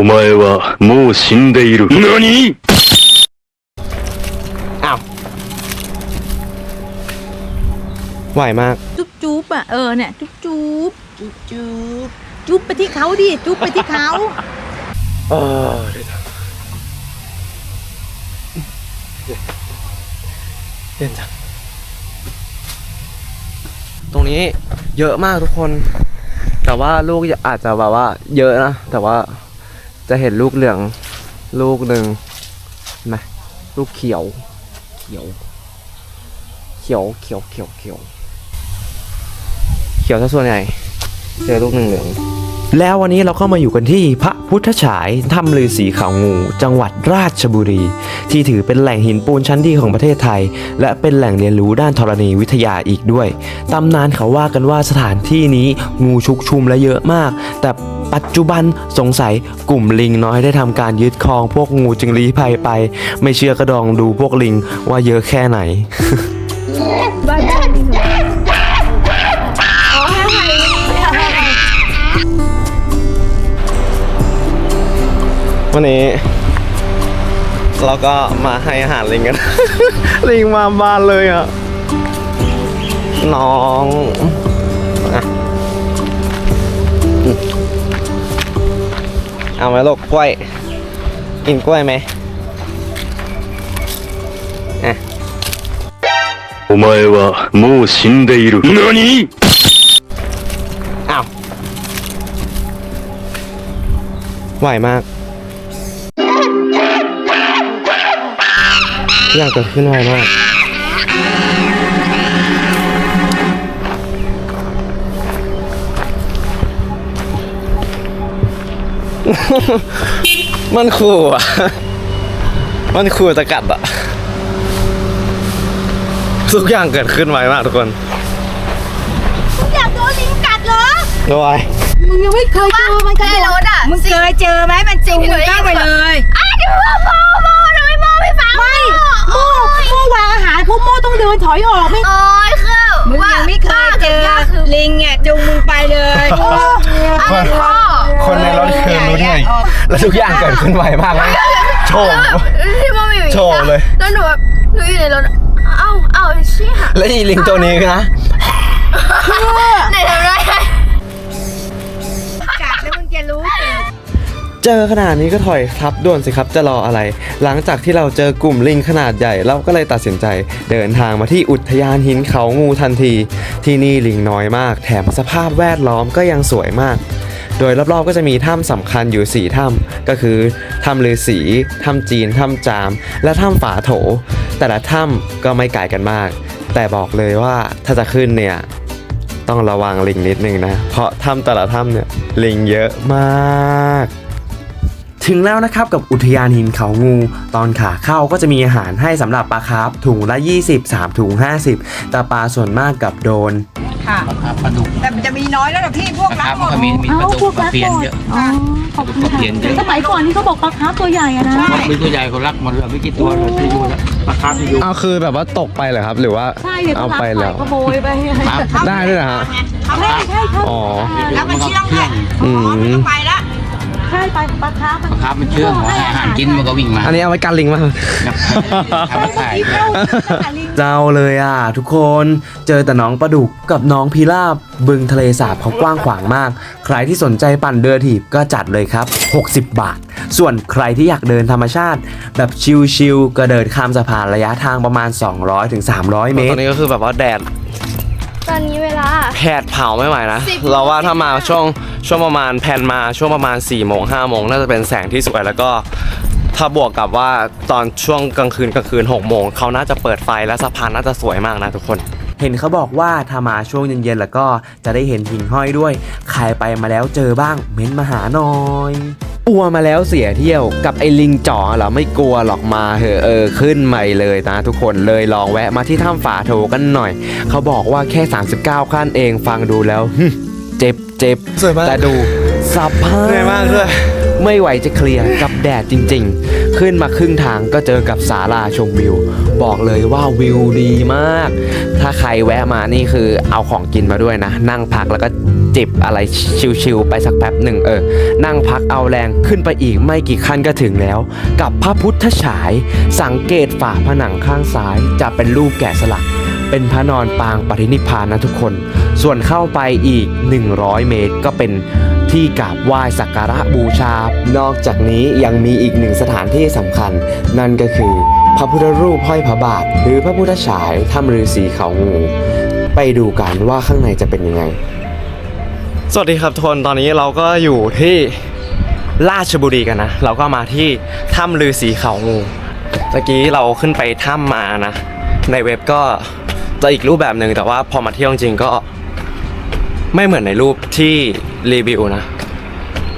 お前はもう死んでいる。何 อ้าวไหวมาก จุ๊บจุ๊บอ่ะเออเนี่ยจุ๊บจุ๊บจุ๊บจุ๊บจุ๊บไปที่เขาดิจุ๊บไปที่เขา เออเย็นจังตรงนี้เยอะมากทุกคน แต่ว่าลูกอาจจะแบบว่า เยอะนะ แต่ว่า จะเห็นลูกเหลืองลูกหนึ่งนไหมลูกเขียว เขียว เขียวเขียวเขียวเขียวเขียวซะส่วนใหญ่เจอลูกหนึ่งเหลืองแล้ววันนี้เราก็มาอยู่กันที่พระพุทธฉายถ้ำลือสีเขางู จังหวัดราชบุรี ที่ถือเป็นแหล่งหินปูนชั้นดีของประเทศไทย และเป็นแหล่งเรียนรู้ด้านธรณีวิทยาอีกด้วย ตำนานเขาว่ากันว่าสถานที่นี้งูชุกชุมและเยอะมาก แต่ ปัจจุบันสงสัยกลุ่มลิงน้อยได้ทำการยึดครองพวกงูจึงลี้ภัยไป ไม่เชื่อก็ดองดูพวกลิงว่าเยอะแค่ไหนวันนี้ เราก็มาให้อาหารลิงกัน ลิงมาบ้านเลยอะ น้อง เอาไหมลูกกล้วย กินกล้วยไหมอ่ะ お前はもう死んでいる。何 อ้าวไหวมากทุกอย่างเกิดขึ้นไวมาก มันขู่อะ มันขู่จะกัดอะ ทุกอย่างเกิดขึ้นไวมากทุกคนอยากโดนลิงกัดเหรอด้วยมึงยังไม่เคยเจอมันกัดรถอะมึงเคยเจอไหมมันจูงมึงเข้าไปเลยอ้าวเดี๋ยวโมโมทำไมโมไม่ฟังไม่โมโมวางอาหารพวกโมต้องเดินถอยออกไม่โอ้ยคือมึงยังไม่เคยเจอลิงอะจูงมึงไปเลยอะไรพ่อ คนในรถคือรู้ได้ไงแล้วทุกอย่างเกิดขึ้นไวมากเลยโชว์ที่พ่อไม่อยู่โชว์เลยแล้วหนูแบบหนูอยู่ในรถเอ้าเอ้าเชี่ยและอีลิงตัวนี้นะไหนทำได้กัดแล้วมึงจะรู้เจอขนาดนี้ก็ถอยครับด่วนสิครับจะรออะไร หลังจากที่เราเจอกลุ่มลิงขนาดใหญ่ เราก็เลยตัดสินใจ เดินทางมาที่อุทยานหินเขางูทันที ที่นี่ลิงน้อยมาก แถมสภาพแวดล้อมก็ยังสวยมาก โดยรอบๆก็จะมีถ้ำสำคัญอยู่ 4 ถ้ำก็คือถ้ำลือสีถ้ำจีนถ้ำจาม และถ้ำฝาโถ แต่ละถ้ำก็ไม่ไกลกันมาก แต่บอกเลยว่าถ้าจะขึ้นเนี่ยต้องระวังลิงนิดนึงนะ เพราะถ้ำแต่ละถ้ำเนี่ยลิงเยอะมาก ถึงแล้วนะครับกับอุทยานหินเขางู ตอนขาเข้าก็จะมีอาหารให้สำหรับปลาคาร์ฟถุงละ 20 3ถุง 50 แต่ปลาส่วนมากกับโดนค่ะครับปลาดุกแต่มันจะมีน้อยแล้วนะพี่พวกนะรัคกรับหมมันดก็มีมีปลาดุกปลาเพียนเยอะ อ๋อขอบคุณปลาค่ะเพียนเยอะสมัยก่อนนี่เขาบอกปลาคาร์ฟตัวใหญ่อะนะ มีตัวใหญ่คนรักหมดเลยไม่กี่ตัวเลยที่อยู่แล้วปลาคาร์ฟที่อยู่อ้าวคือแบบว่าตกไปเหรอครับ หรือว่าใช่เดี๋ยวเอาเขาไปไปแล้ว ขโมยไปครับ ได้ด้วยเหรอฮะ ใช่ใช่ใช่อ๋อ แล้วมันเชื่องเชื่องอืมไปละ ใช่ไปปลาคาร์ฟปลาคาร์ฟมันเชื่องให้อาหารกินมันก็วิ่งมาอันนี้เอาไว้กันลิงมาครับทำมาขายเจ้าเลยอะทุกคนเจอแต่น้องปลาดุกกับน้องพิราบบึงทะเลสาบเขากว้างขวางมาก ใครที่สนใจปั่นเรือถีบก็จัดเลยครับ 60 บาท ส่วนใครที่อยากเดินธรรมชาติ แบบชิลๆก็เดินข้ามสะพานระยะทางประมาณ 200-300 เมตรตอนนี้ก็คือแบบว่าแดด ตอนนี้เวลา แผดเผาไม่ไหวนะสิบเราว่าถ้ามาช่วงช่วงประมาณแผนมาช่วงประมาณ4ี่โมงห้าโมงน่าจะเป็นแสงที่สวยแล้วก็ ถ้าบวกกับว่าตอนช่วงกลางคืนกลางคืน6กโมงเขาน่าจะเปิดไฟและสะพานน่าจะสวยมากนะทุกคน เห็นเขาบอกว่าถ้ามาช่วงเย็นๆแล้วก็จะได้เห็นหิ่งห้อยด้วย ใครไปมาแล้วเจอบ้างเม้นมาหาหน่อย กลัวมาแล้วเสียเที่ยวกับไอ้ลิงจ๋อเหรอไม่กลัวหรอกมาเหอะเออขึ้นใหม่เลยนะทุกคนเลยลองแวะมาที่ถ้ำฝาโถกันหน่อย เขาบอกว่าแค่ 39 ขั้นเองฟังดูแล้วหึเจ็บเจ็บสวยมากแต่ดูสภาพเหนื่อยมากด้วย ไม่ไหวจะเคลียร์กับแดดจริง ๆ ขึ้นมาครึ่งทางก็เจอกับศาลาชมวิว บอกเลยว่าวิวดีมาก ถ้าใครแวะมานี่คือเอาของกินมาด้วยนะ นั่งพักแล้วก็จิบอะไรชิวๆไปสักแป๊บหนึ่งเออ นั่งพักเอาแรงขึ้นไปอีกไม่กี่ขั้นก็ถึงแล้ว กับพระพุทธฉาย สังเกตฝาผนังข้างซ้าย จะเป็นรูปแกะสลัก เป็นพระนอนปางปรินิพานนะทุกคน ส่วนเข้าไปอีก 100 เมตรก็เป็น ที่กราบไหว้สักการะบูชา นอกจากนี้ยังมีอีกหนึ่งสถานที่สำคัญ นั่นก็คือ พระพุทธรูปห้อยพระบาท หรือพระพุทธฉายถ้ำฤาษีเขางู ไปดูกันว่าข้างในจะเป็นยังไง สวัสดีครับทุกคนตอนนี้เราก็อยู่ที่ราชบุรีกันนะ เราก็มาที่ถ้ำฤาษีเขางูเมื่อกี้เราขึ้นไปถ้ำมานะ ในเว็บก็จะอีกรูปแบบหนึ่งแต่ว่าพอมาเที่ยวจริงก็ ไม่เหมือนในรูปที่รีวิวนะ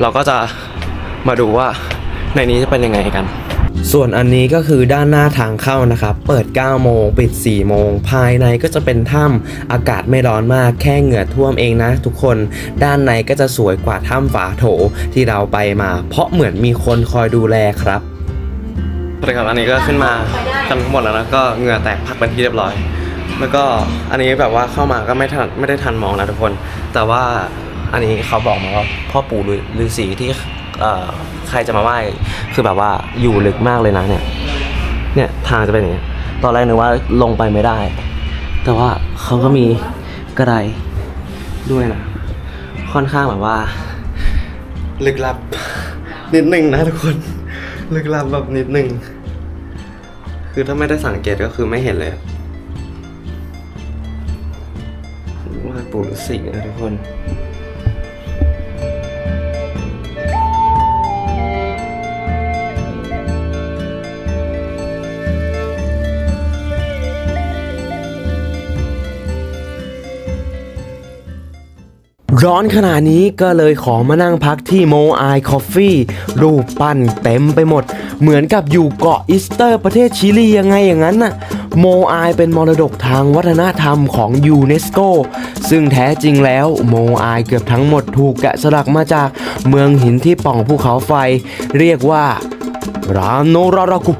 เราก็จะมาดูว่าในนี้จะเป็นยังไงกัน ส่วนอันนี้ก็คือด้านหน้าทางเข้านะครับ เปิด 9 โมง ปิด 4 โมง ภายในก็จะเป็นถ้ำอากาศไม่ร้อนมาก แค่เหงื่อท่วมเองนะ ทุกคน ด้านในก็จะสวยกว่าถ้ำฝาโถที่เราไปมา เพราะเหมือนมีคนคอยดูแลครับสวัสดีครับ อันนี้ก็ขึ้นมากันทั้งหมดแล้วนะ ก็เหงื่อแตกพักเป็นที่เรียบร้อย แล้วก็อันนี้แบบว่าเข้ามาก็ไม่ทันไม่ได้ทันมองนะทุกคน แต่ว่าอันนี้เขาบอกมาว่าพ่อปู่ฤาษีที่ใครจะมาไหว้คือแบบว่าอยู่ลึกมากเลยนะเนี่ยเนี่ยทางจะเป็นอย่างนี้ตอนแรกนึกว่าลงไปไม่ได้ แต่ว่าเขาก็มีกระไดด้วยนะค่อนข้างแบบว่า ลึกลับ นิดนึงนะทุกคน ลึกลับแบบนิดนึง คือถ้าไม่ได้สังเกตก็คือไม่เห็นเลย ปู่ฤาษีนะทุกคนร้อนขนาดนี้ก็เลยขอมานั่งพักที่โมไอคอฟฟี่รูปปั้นเต็มไปหมด เหมือนกับอยู่เกาะอิสเตอร์ประเทศชิลียังไงอย่างนั้นน่ะ โมไอเป็นมรดกทางวัฒนธรรมของยูเนสโก ซึ่งแท้จริงแล้วโมไอเกือบทั้งหมดถูกแกะสลักมาจากเมืองหินที่ป่องภูเขาไฟ เรียกว่า รามโนรารากุ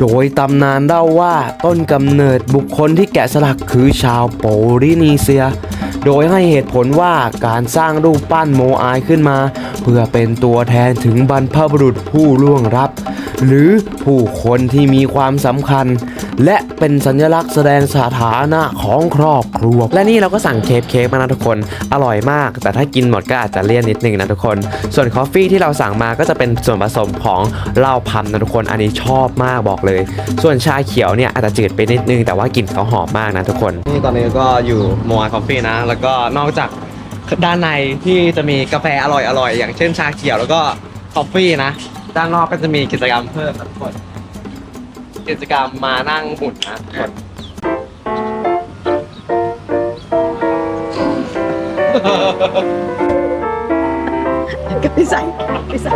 โดยตำนานเล่าว่าต้นกำเนิดบุคคลที่แกะสลักคือชาวโปลินีเซีย โดยให้เหตุผลว่าการสร้างรูปปั้นโมอายขึ้นมา เพื่อเป็นตัวแทนถึงบรรพบุรุษผู้ล่วงลับ หรือผู้คนที่มีความสำคัญ และเป็นสัญลักษณ์แสดงสถานะของครอบครัว และนี่เราก็สั่งเคฟเค้กมานะทุกคน อร่อยมาก แต่ถ้ากินหมดก็อาจจะเลี่ยนนิดนึงนะทุกคน ส่วนคอฟฟี่ที่เราสั่งมาก็จะเป็นส่วนผสมของเหล้าพัมนะทุกคน อันนี้ชอบมากบอกเลย ส่วนชาเขียวเนี่ยอาจจะจืดไปนิดนึง แต่ว่ากลิ่นเขาหอมมากนะทุกคน นี่ตอนนี้ก็อยู่โมอาคอฟฟี่นะ แล้วก็นอกจากด้านในที่จะมีกาแฟอร่อยๆอย่างเช่นชาเขียวแล้วก็คอฟฟี่นะ ด้านนอกก็จะมีกิจกรรมเพิ่มนะทุกคนกิจกรรมมานั่งหุ่นนะทุกคนก็ไปใส่ไปใส่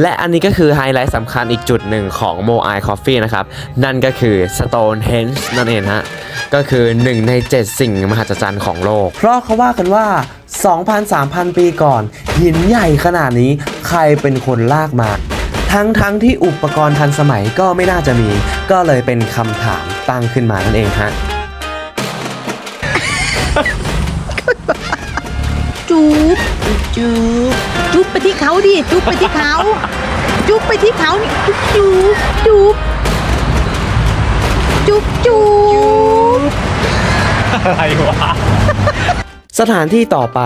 และอันนี้ก็คือไฮไลท์สำคัญอีกจุดหนึ่งของ m o i Coffee นะครับ นั่นก็คือ Stonehenge นั่นเองฮะ ก็คือหนึ่งใน 7 สิ่งมหัศจรรย์ของโลก เพราะเขาว่ากันว่า 2,000-3,000 ปีก่อน หินใหญ่ขนาดนี้ใครเป็นคนลากมา ทั้งทั้งที่อุปกรณ์ทันสมัยก็ไม่น่าจะมี ก็เลยเป็นคำถามตั้งขึ้นมานั่นเองฮะจูบจูบ จูบไปที่เขาดิจูบไปที่เขาจูบไปที่เขานี่จูบจูบจูบจูบสถานที่ต่อไป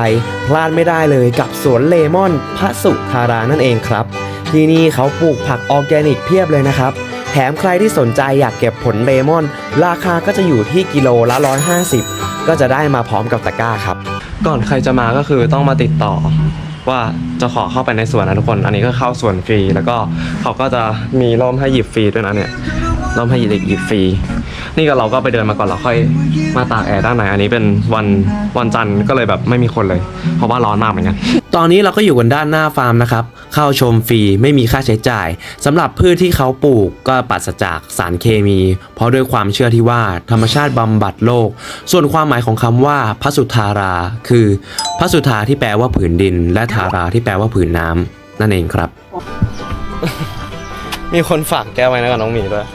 พลาดไม่ได้เลยกับสวนเลมอนพระสุธารานั่นเองครับ ที่นี่เขาปลูกผักออร์แกนิกเพียบเลยนะครับ แถมใครที่สนใจอยากเก็บผลเลมอน ราคาก็จะอยู่ที่กิโลละ 150 ก็จะได้มาพร้อมกับตะกร้าครับ ก่อนใครจะมาก็คือต้องมาติดต่อ ว่าจะขอเข้าไปในสวนนะทุกคน อันนี้ก็เข้าสวนฟรี แล้วก็เขาก็จะมีร่มให้หยิบฟรีด้วยนะเนี่ยร่มให้หยิบหยิบฟรี นี่ก็เราก็ไปเดินมาก่อนเราค่อยมาตากแอร์ด้านในอันนี้เป็นวันวันจันทร์ก็เลยแบบไม่มีคนเลย เพราะว่าร้อนมากเหมือนกัน ตอนนี้เราก็อยู่กันด้านหน้าฟาร์มนะครับ เข้าชมฟรีไม่มีค่าใช้จ่ายสำหรับพืชที่เขาปลูกก็ปราศจากสารเคมี เพราะด้วยความเชื่อที่ว่าธรรมชาติบำบัดโลก ส่วนความหมายของคำว่าพระสุธารา คือพระสุธาที่แปลว่าผืนดิน และธาราที่แปลว่าผืนน้ำนั่นเองครับ มีคนฝากแก้วไว้นะกับน้องหมีด้วย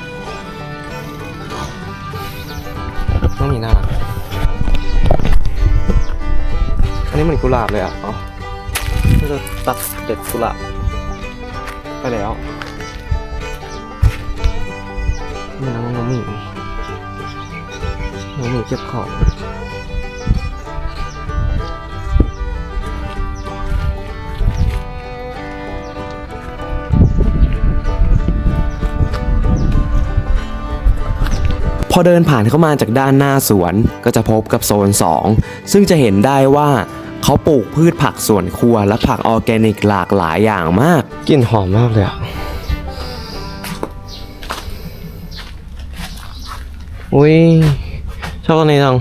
น้องหมีน่ารักอันนี้เหมือนกุหลาบเลยอะ อ๋อนี่จะตัดเด็ดกุหลาบไปแล้วนี่น้องน้องหมีน้องหมีเก็บของพอเดินผ่านเข้ามาจากด้านหน้าสวนก็จะพบกับโซน 2 ซึ่งจะเห็นได้ว่า เขาปลูกพืชผักสวนครัวและผักออร์แกนิกหลากหลายอย่างมาก กลิ่นหอมมากเลยอะอุ้ยชอบต้นนี้จัง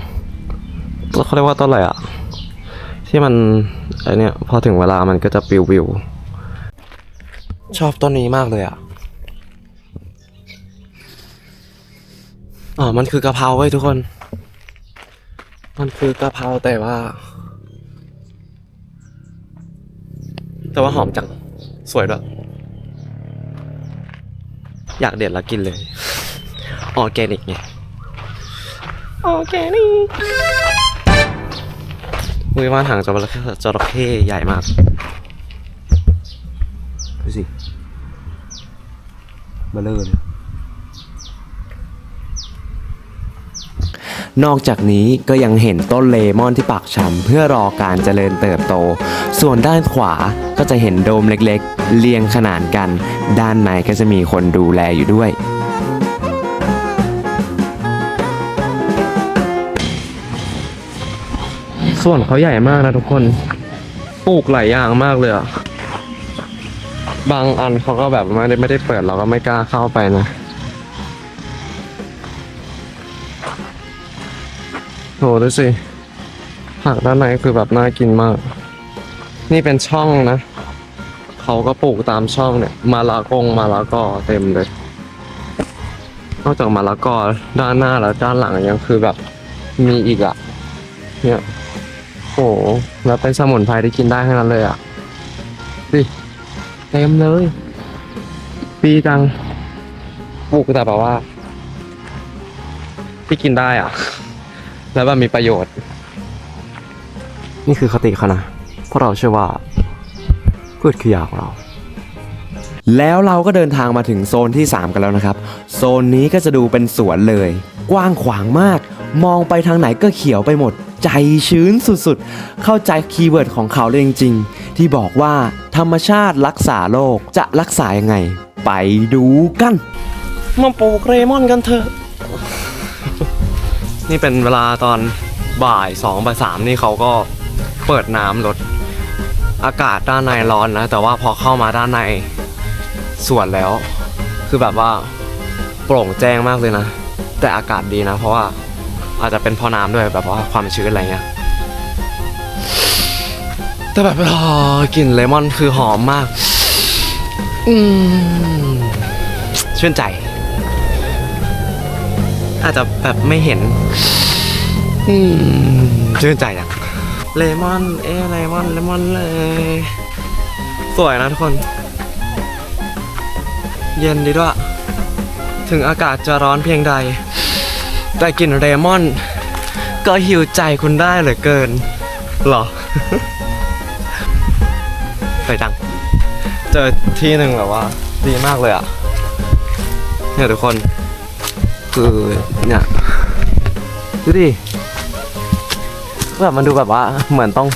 เขาเรียกว่าต้นอะไรอะ ที่มันไอเนี้ยพอถึงเวลามันก็จะปิวปิวชอบต้นนี้มากเลยอะอ๋อมันคือกะเพราเว้ยทุกคน มันคือกะเพราแต่ว่า แต่ว่าหอมจัง สวยด้วย อยากเด็ดแล้วกินเลย ออร์แกนิกไง ออร์แกนิกมือว่านหางจระเข้จระเข้ใหญ่มาก ดูสิเบลเลอเลยนอกจากนี้ก็ยังเห็นต้นเลมอนที่ปากชำเพื่อรอการเจริญเติบโต ส่วนด้านขวา จะเห็นโดมเล็กๆ เรียงขนานกัน ด้านในก็จะมีคนดูแลอยู่ด้วยส่วนเขาใหญ่มากนะทุกคน ปลูกหลายอย่างมากเลยอะบางอันเขาก็แบบไม่ได้ไม่ได้เปิดเราก็ไม่กล้าเข้าไปนะโหดูสิผักด้านในคือแบบน่ากินมาก นี่เป็นช่องนะ เขาก็ปลูกตามช่องเนี่ย มาลากงมาลากอเต็มเลย นอกจากมาละกอด้านหน้าแล้วด้านหลังยังคือแบบมีอีกอะเนี่ยโอ้แล้วเป็นสมุนไพรที่กินได้ทั้งนั้นเลยอะดิเต็มเลยปีจังปลูกแต่แบบว่า ที่กินได้อะแล้วแบบมีประโยชน์ นี่คือคติเขานะ เพราะเราเชื่อว่าพืชคือยาของเรา แล้วเราก็เดินทางมาถึงโซนที่ 3 กันแล้วนะครับ โซนนี้ก็จะดูเป็นสวนเลย กว้างขวางมาก มองไปทางไหนก็เขียวไปหมด ใจชื้นสุดๆ เข้าใจคีย์เวิร์ดของเขาเลยจริงๆ ที่บอกว่าธรรมชาติรักษาโลกจะรักษายังไง ไปดูกันมาปลูกเรมอนกันเถอะ นี่เป็นเวลาตอนบ่ายสองบ่ายสามนี่เขาก็เปิดน้ำลด อากาศด้านในร้อนนะ แต่ว่าพอเข้ามาด้านในสวนแล้ว คือแบบว่าโปร่งแจ้งมากเลยนะ แต่อากาศดีนะ เพราะว่าอาจจะเป็นพราะน้ำด้วยแบบว่าความชื้นอะไรเงี้ยแต่แบบกลิ่นเลมอนคือหอมมาก อืมชื่นใจ อาจจะแบบไม่เห็น อืมชื่นใจอะ เลมอน เอ๊ะเลมอน เลมอนเลย สวยนะทุกคน เย็นดีด้วย ถึงอากาศจะร้อนเพียงใด แต่กลิ่นเลมอน ก็หิวใจคุณได้เหลือเกิน หรอไปจัง เจอที่หนึ่งแบบว่า ดีมากเลยอะ เนี่ยทุกคน คือเนี่ย ดูดิ แบบมันดูแบบว่าเหมือนต้อง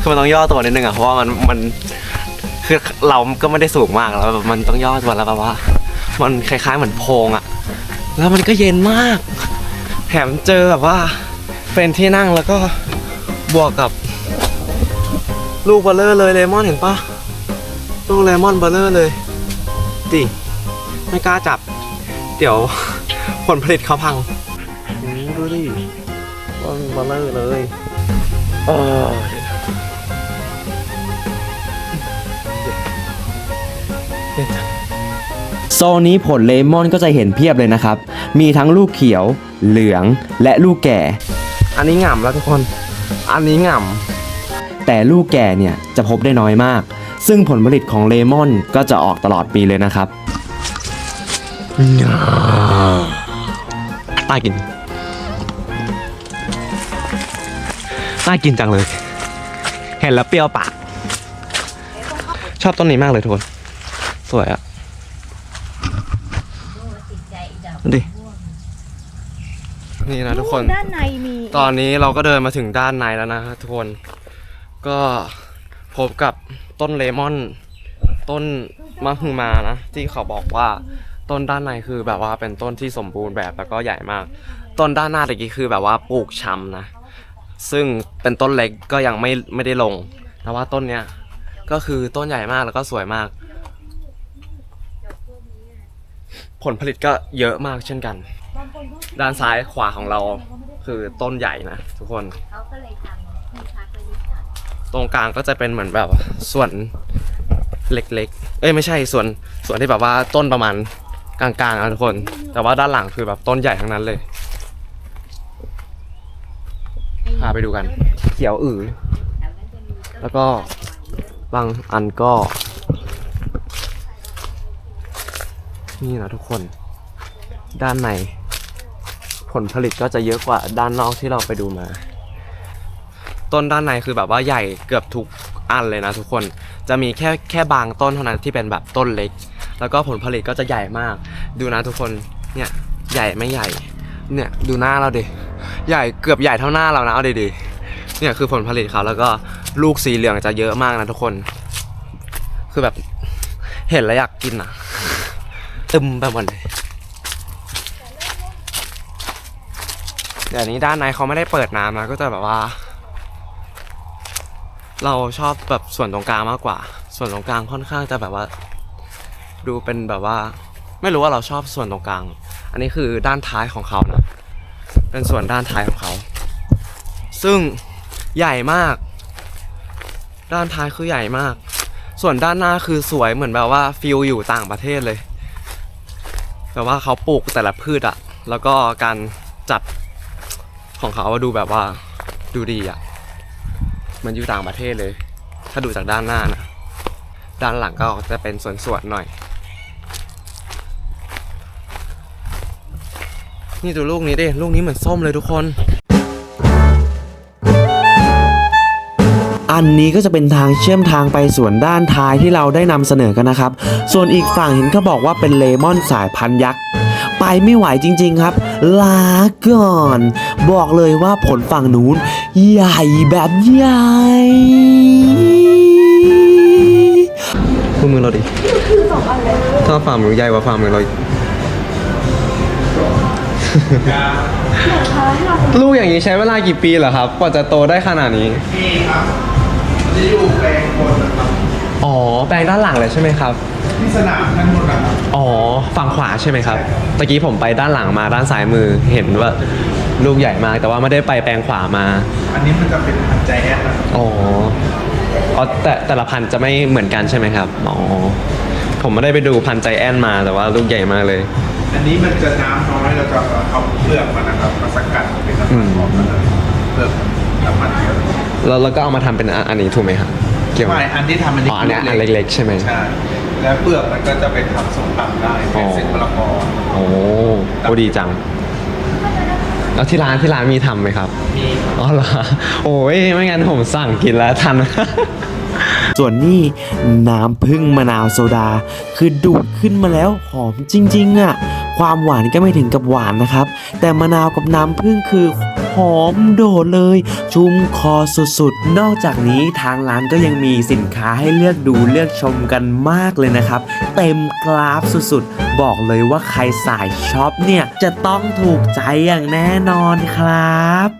คือมันต้องย่อตัวนิดนึงอะเพราะว่ามันมันคือเราก็ไม่ได้สูงมากแล้วแบบมันต้องย่อตัวแล้วแบบว่า มันคล้าย ๆ เหมือนโพรงอะ แล้วมันก็เย็นมากแถมเจอแบบว่าเป็นที่นั่งแล้วก็บวกกับ ลูกเบลเลอร์เลยเลมอนเห็นปะลูกเลมอนเบลเลอร์เลยดิไม่กล้าจับ เดี๋ยวผลผลิตเขาพังโอ้ดูดิ ว่างมาเลอเลยเออโซนนี้ผลเลมอนก็จะเห็นเพียบเลยนะครับ มีทั้งลูกเขียว เหลือง และลูกแก่ อันนี้ง่ำแล้วทุกคน อันนี้ง่ำแต่ลูกแก่เนี่ยจะพบได้น้อยมาก ซึ่งผลผลิตของเลมอนก็จะออกตลอดปีเลยนะครับตากิน น่ากินจังเลย เห็นแล้วเปรี้ยวปากชอบต้นนี้มากเลยทุกคน สวยอะดูดินี่นะทุกคน ด้านในมีตอนนี้เราก็เดินมาถึงด้านในแล้วนะทุกคน ก็พบกับต้นเลมอน ต้นมะฮือมานะ ที่เขาบอกว่าต้นด้านในคือแบบว่าเป็นต้นที่สมบูรณ์แบบแล้วก็ใหญ่มาก ต้นด้านหน้าตะกี้คือแบบว่าปลูกชำนะ ซึ่งเป็นต้นเล็กก็ยังไม่ไม่ได้ลง แต่ว่าต้นเนี้ยก็คือต้นใหญ่มากแล้วก็สวยมาก ผลผลิตก็เยอะมากเช่นกัน ด้านซ้ายขวาของเราคือต้นใหญ่นะทุกคน ตรงกลางก็จะเป็นเหมือนแบบส่วนเล็กๆ เอ้ยไม่ใช่ส่วนส่วนที่แบบว่าต้นประมาณกลางๆนะทุกคน แต่ว่าด้านหลังคือแบบต้นใหญ่ทั้งนั้นเลย พาไปดูกัน เขียวอือแล้วก็บางอันก็ นี่นะทุกคน ด้านใน ผลผลิตก็จะเยอะกว่าด้านนอกที่เราไปดูมา ต้นด้านในคือแบบว่าใหญ่เกือบทุกอันเลยนะทุกคนจะมีแค่แค่บางต้นเท่านั้นที่เป็นแบบต้นเล็ก แล้วก็ผลผลิตก็จะใหญ่มาก ดูนะทุกคนเนี่ยใหญ่ไม่ใหญ่ เนี่ยดูหน้าเราดิ ใหญ่เกือบใหญ่เท่าหน้าเรานะเอาดีๆเนี่ยคือผลผลิตเขาแล้วก็ลูกสีเหลืองจะเยอะมากนะทุกคน คือแบบเห็นแล้วอยากกินอะ ตึมไปหมดเลยเดี๋ยวนี้ด้านในเขาไม่ได้เปิดน้ำนะก็จะแบบว่า เราชอบแบบส่วนตรงกลางมากกว่า ส่วนตรงกลางค่อนข้างจะแบบว่า ดูเป็นแบบว่า ไม่รู้ว่าเราชอบส่วนตรงกลาง อันนี้คือด้านท้ายของเขานะ เป็นส่วนด้านท้ายของเขา ซึ่งใหญ่มาก ด้านท้ายคือใหญ่มาก ส่วนด้านหน้าคือสวยเหมือนแบบว่าฟิลอยู่ต่างประเทศเลยแบบว่าเขาปลูกแต่ละพืชอะแล้วก็การจัดของเขาดูแบบว่าดูดีอะมันอยู่ต่างประเทศเลย ถ้าดูจากด้านหน้านะด้านหลังก็จะเป็นสวนๆหน่อย นี่ดูลูกนี้ดิลูกนี้เหมือนส้มเลยทุกคน อันนี้ก็จะเป็นทางเชื่อมทางไปสวนด้านท้ายที่เราได้นำเสนอกันนะครับ ส่วนอีกฝั่งเห็นเขาบอกว่าเป็นเลมอนสายพันธุ์ยักษ์ไปไม่ไหวจริง ๆครับ ลาก่อน บอกเลยว่าผลฝั่งนู้น ใหญ่แบบใหญ่พูดมือเราดิถ้าฝ่ามือใหญ่กว่าฝ่ามือเราอีก ลูกอย่างนี้ใช้เวลากี่ปีเหรอครับ กว่าจะโตได้ขนาดนี้นี่ครับมันจะอยู่แปลงบนนะครับอ๋อ แปลงด้านหลังเลยใช่ไหมครับ ที่สนามท่านบนนะครับอ๋อ ฝั่งขวาใช่ไหมครับ ตะกี้ผมไปด้านหลังมาด้านซ้ายมือ เห็นว่าลูกใหญ่มาก แต่ว่าไม่ได้ไปแปลงขวามา อันนี้มันจะเป็นพันใจแอนนะครับอ๋ออ๋อแต่แต่ละพันธุ์จะไม่เหมือนกันใช่ไหมครับ อ๋อ ผมไม่ได้ไปดูพันธุ์ใจแอนมาแต่ว่าลูกใหญ่มากเลย อันนี้มันจะน้ำน้อยแล้วก็เอาเปลือกมันนะครับมาสกัดเป็นน้ำมันออกมาเลยเปลือกน้ำมันเยอะแล้วแล้วก็เอามาทำเป็นอันอันนี้ถูกไหมครับเกี่ยวไหมไม่อันที่ทำอันนี้อ๋ออันเนี้ยอันเล็กๆใช่ไหมใช่แล้วเปลือกมันก็จะเป็นทำส้มตำได้เป็นเส้นมะละกอโอ้โหดีจัง แล้วที่ร้านที่ร้านมีทำไหมครับมีอ๋อเหรอโอ้ยไม่งั้นผมสั่งกินแล้วทันส่วนนี้น้ำพึ่งมะนาวโซดา คือดูดขึ้นมาแล้วหอมจริง ๆอะ่ะ ความหวานก็ไม่ถึงกับหวานนะครับ แต่มะนาวกับน้ำพึ่งคือหอมโดดเลย ชุ่มคอสุดๆ นอกจากนี้ทางร้านก็ยังมีสินค้าให้เลือกดูเลือกชมกันมากเลยนะครับ เต็มกราฟสุดๆ บอกเลยว่าใครสายช็อปเนี่ย จะต้องถูกใจอย่างแน่นอนครับ